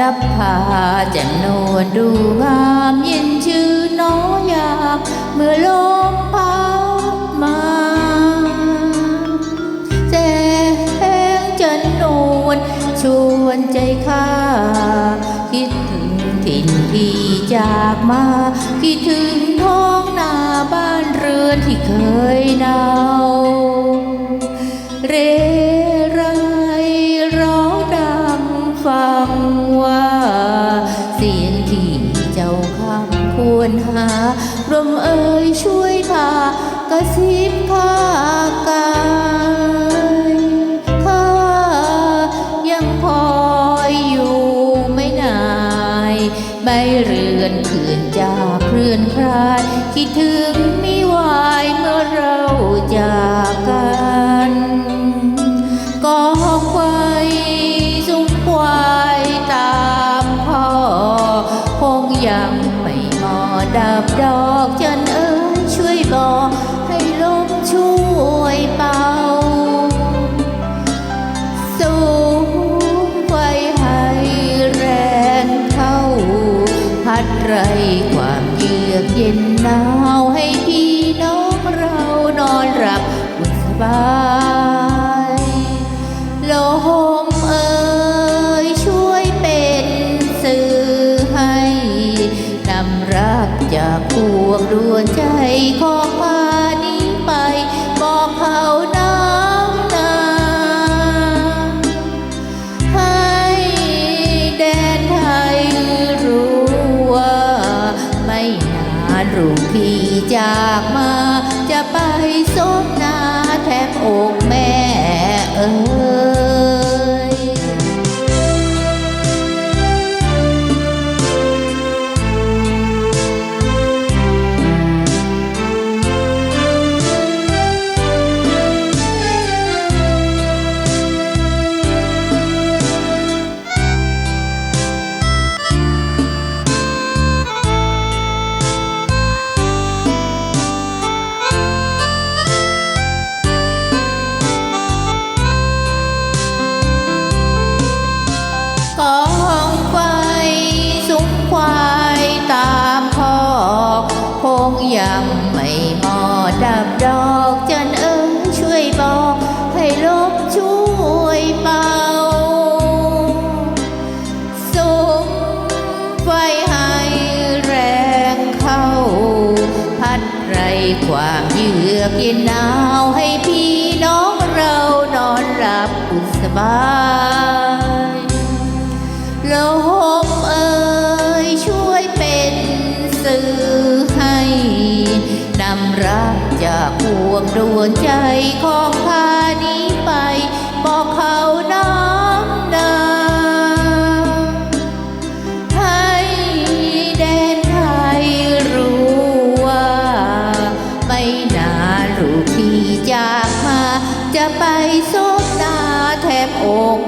รับผาแจ่มนวลดูงามเย็นชื่อน้อยามเมื่อลมพัดมาแสงจันนวลชวนใจข้าคิดถึงถิ่นที่จากมา คิดถึงท้องนาบ้านเรือนที่เคยหนาว กระซิบข้ากายข้ายังพออยู่ไม่นายใบเรือนคืนจากเคลื่อนคลาย คิดถึงมิวายเมื่อเราจากกันกองไฟสุมควายตามพ่อ คงยังไม่หมอดับดอกจัน ดไรความเยือกเย็นหนาวให้พี่น้องเรานอนหลับอุ่นสบายลมเอ่ยช่วยเป็นสื่อให้นำรักจากพวงดวงใจ จะไปสมนาแทบอกแม่เออ งยังไม่หมอดับดอกจันเอ๋ยช่วยบอก ให้ลบช่วยเป่าสุมไฟให้แรงเข้า พัดไรความเยือกเย็นหนาวให้พี่น้องเรานอนหลับสบาย วงดวงใจของข้านี้ไป บอกเขาน้องนาให้แดนไทยรู้ว่า ไม่นานลูกพี่จากมา จะไปซบหน้าแทบอก